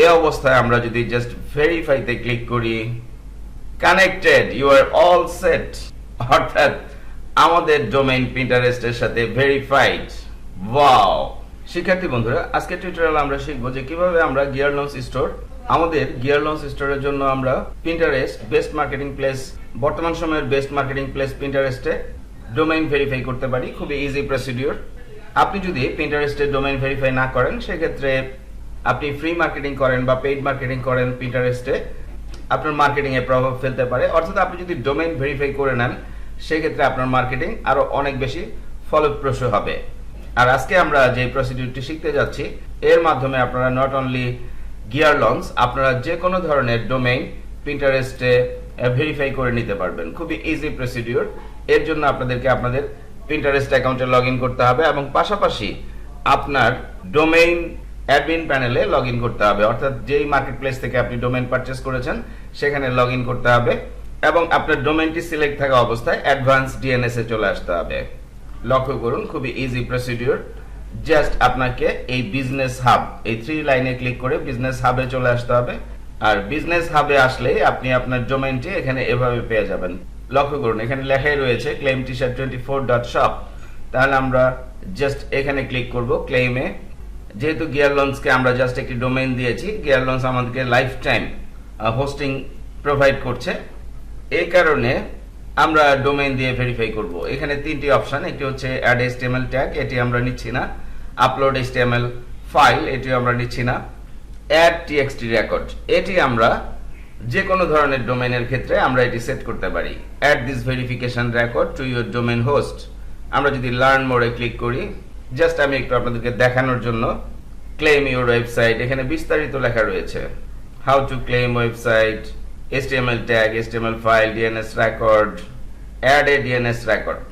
এই অবস্থায় আমরা যদি জাস্ট ভেরিফাইতে ক্লিক করি connected you are all set অর্থাৎ আমাদের ডোমেইন পিন্টারেস্টের সাথে ভেরিফাইড ওয়াও শিক্ষার্থী বন্ধুরা আজকে টিউটোরিয়াল আমরা শিখব যে কীভাবে আমরা গিয়ার লঞ্চ স্টোর আমাদের গিয়ার লঞ্চ স্টোরের জন্য আমরা পিন্টারেস্ট বেস্ট মার্কেটিং প্লেস বর্তমান সময়ের বেস্ট মার্কেটিং প্লেস পিন্টারেস্টে ডোমেইন ভেরিফাই করতে পারি। খুবই ইজি প্রসিডিওর আপনি যদি পিন্টারেস্টে ডোমেইন ভেরিফাই না করেন, সেক্ষেত্রে আপনি ফ্রি মার্কেটিং করেন বা পেইড মার্কেটিং করেন পিন্টারেস্টে আপনার মার্কেটিং এ প্রভাব ফেলতে পারে। অর্থাৎ আপনি যদি ডোমেইন ভেরিফাই করে নেন, সেক্ষেত্রে আপনার মার্কেটিং আরও অনেক বেশি ফলপ্রসূ হবে। আর আজকে আমরা যে প্রসিডিউরটি শিখতে যাচ্ছি, এর মাধ্যমে আপনারা নট অনলি গিয়ার লঞ্চ আপনারা যে কোনো ধরনের ডোমেইন পিন্টারেস্টে ভেরিফাই করে নিতে পারবেন। খুবই ইজি প্রসিডিউর এর জন্য আপনাদেরকে আপনাদের পিন্টারেস্ট অ্যাকাউন্টে লগ করতে হবে এবং পাশাপাশি আপনার ডোমেইন অ্যাডমিন প্যানেলে লগ করতে হবে। অর্থাৎ যেই মার্কেট প্লেস থেকে আপনি ডোমেন পারচেস করেছেন, সেখানে লগ করতে হবে এবং আপনার ডোমেনটি সিলেক্ট থাকা অবস্থায় অ্যাডভান্স ডিএনএস এ চলে আসতে হবে। লক্ষ্য করুন, খুবই ইজি প্রসিডিউর জাস্ট আপনাকে এই বিজনেস হাব এই থ্রি লাইনে ক্লিক করে বিজনেস হাবে চলে আসতে হবে। আর বিজনেস হাবে আসলেই আপনি আপনার ডোমেনটি এখানে এভাবে পেয়ে যাবেন। লক্ষ্য করুন, এখানে লেখাই রয়েছে claim T shirt twenty four dot shop তাহলে আমরা জাস্ট এখানে ক্লিক করব ক্লেমে যেহেতু গিয়ার লঞ্চকে আমরা জাস্ট একটি ডোমেইন দিয়েছি গিয়ার লঞ্চ আমাদেরকে লাইফ টাইম হোস্টিং প্রোভাইড করছে। এই কারণে আমরা ডোমেইন দিয়ে ভেরিফাই করব। এখানে তিনটি অপশন একটি হচ্ছে অ্যাড এসটিএমএল ট্যাগ এটি আমরা নিচ্ছি না। আপলোড এসটিএমএল ফাইল এটি আমরা নিচ্ছি না। অ্যাড টিএক্সটি রেকর্ড এটি আমরা যে কোনো ধরনের ডোমেইনের ক্ষেত্রে আমরা এটি সেট করতে পারি। Add this verification record to your domain host আমরা যদি লার্ন মোডে ক্লিক করি জাস্ট আমি একটু আপনাদেরকে দেখানোর জন্য ক্লেম ইউর ওয়েবসাইট এখানে বিস্তারিত লেখা রয়েছে। How to claim website HTML tag HTML file DNS record add a DNS record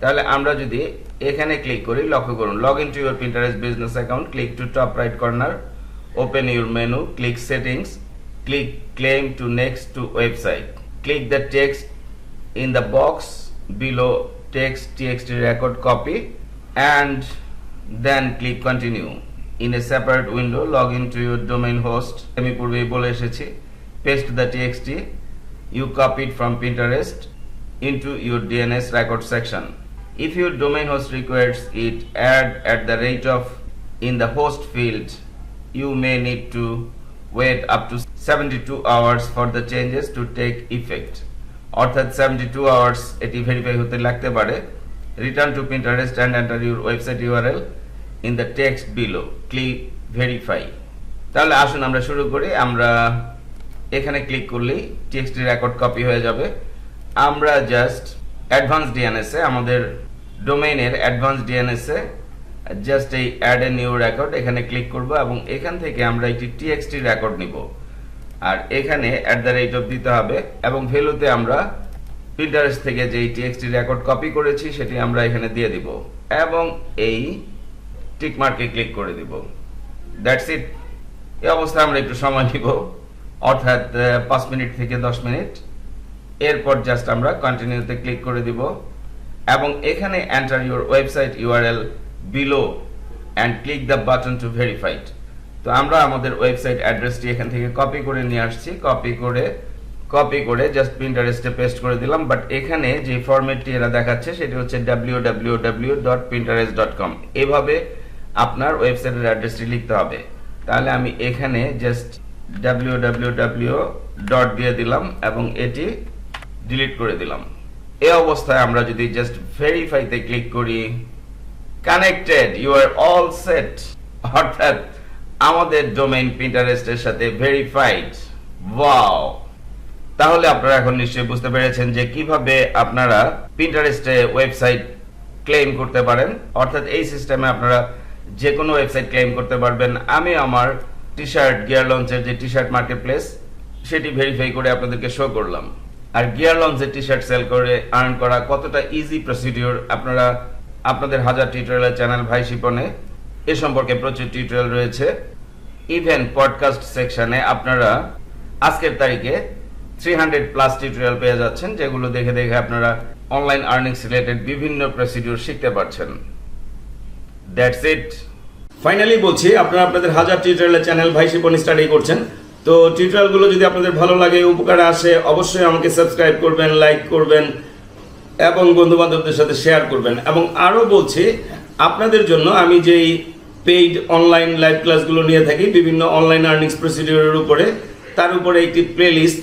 তাহলে আমরা যদি এখানে ক্লিক করি, লক্ষ্য করুন log in to your Pinterest business account click to top right corner open your menu click settings click claim to next to website click the text in the box below text txt record copy and then click continue in a separate window log into your domain host আমি পূর্বেই বলে এসেছি paste the txt you copied from pinterest into your dns record section if your domain host requires it add at the rate of in the host field you may need to wait up to 72 hours for the changes to take effect অর্থাৎ 72 hours এটি verify হতে লাগতে পারে return to Pinterest and enter your website URL in the text below click verify তাহলে আসুন আমরা শুরু করি। আমরা এখানে ক্লিক করলেই টেক্সটি রেকর্ড কপি হয়ে যাবে। আমরা জাস্ট অ্যাডভান্স ডিএনএস আমাদের ডোমেইনের অ্যাডভান্স ডিএনএস জাস্ট এই অ্যাড এ নিউ রেকর্ড এখানে ক্লিক করব এবং এখান থেকে আমরা একটি টিএক্সটি রেকর্ড নিব। আর এখানে অ্যাট দ্য রেট অফ দিতে হবে এবং ভ্যালুতে আমরা প্রিন্টারেস্ট থেকে যে টিএক্সটি রেকর্ড কপি করেছি, সেটি আমরা এখানে দিয়ে দিব। এবং এই টিক মার্কে ক্লিক করে দিব। দ্যাটস ইট এই অবস্থায় আমরা একটু সময় নিব। অর্থাৎ পাঁচ মিনিট থেকে দশ মিনিট। এরপর জাস্ট আমরা কন্টিনিউতে ক্লিক করে দিব। এবং এখানে enter your website URL below and click the button to verified তো আমরা আমাদের ওয়েবসাইট অ্যাড্রেসটি এখান থেকে কপি করে নিয়ে আসছি। কপি করে কপি করে জাস্ট প্রিন্টারেস্টে পেস্ট করে দিলাম বাট এখানে যে ফরম্যাটটি এরা দেখাচ্ছে সেটি হচ্ছে W W W dot Pinterest dot com এভাবে আপনার ওয়েবসাইটের অ্যাড্রেসটি লিখতে হবে। তাহলে আমি এখানে just W W W dot দিয়ে দিলাম এবং এটি ডিলিট করে দিলাম। এই অবস্থায় আমরা যদি জাস্ট ভেরিফাইতে ক্লিক করি connected you are all set অর্থাৎ আমাদের ডোমেইন প্রিন্টারেস্টের সাথে ভেরিফাইড ওয়াও তাহলে আপনারা এখন নিশ্চয়ই বুঝতে পেরেছেন যে কীভাবে আপনারা পিন্টারেস্টে ওয়েবসাইট ক্লেম করতে পারেন। অর্থাৎ এই সিস্টেমে আপনারা যে কোনো ওয়েবসাইট ক্লেম করতে পারবেন। আমি আমার টি শার্ট গিয়ার লঞ্চের যে টি শার্ট মার্কেট প্লেস সেটি ভেরিফাই করে আপনাদেরকে শো করলাম। আর গিয়ার লঞ্চের টি শার্ট সেল করে আর্ন করা কতটা ইজি প্রসিডিওর আপনারা আপনাদের হাজার টিউটোরিয়াল চ্যানেল ভাই শিপনে, এ সম্পর্কে প্রচুর টিউটোরিয়াল রয়েছে। ইভেন পডকাস্ট সেকশনে আপনারা আজকের তারিখে থ্রি হান্ড্রেড প্লাস টিউটোরিয়াল পেয়ে যাচ্ছেন, যেগুলো দেখে দেখে আপনারা অনলাইন আর্নিংস রিলেটেড বিভিন্ন প্রসিডিউর শিখতে পারছেন। দ্যাটস ইট ফাইনালি বলছি, আপনারা আপনাদের হাজার টিউটোরিয়ালের চ্যানেল ভাই শিপন স্টাডি করছেন। তো টিউটোরিয়ালগুলো যদি আপনাদের ভালো লাগে, উপকারে আসে, অবশ্যই আমাকে সাবস্ক্রাইব করবেন লাইক করবেন, এবং বন্ধু বান্ধবদের সাথে শেয়ার করবেন। এবং আরও বলছি, আপনাদের জন্য আমি যেই পেইড অনলাইন লাইভ ক্লাসগুলো নিয়ে থাকি, বিভিন্ন অনলাইন আর্নিংস প্রসিডিওরের উপরে, তার উপরে একটি playlist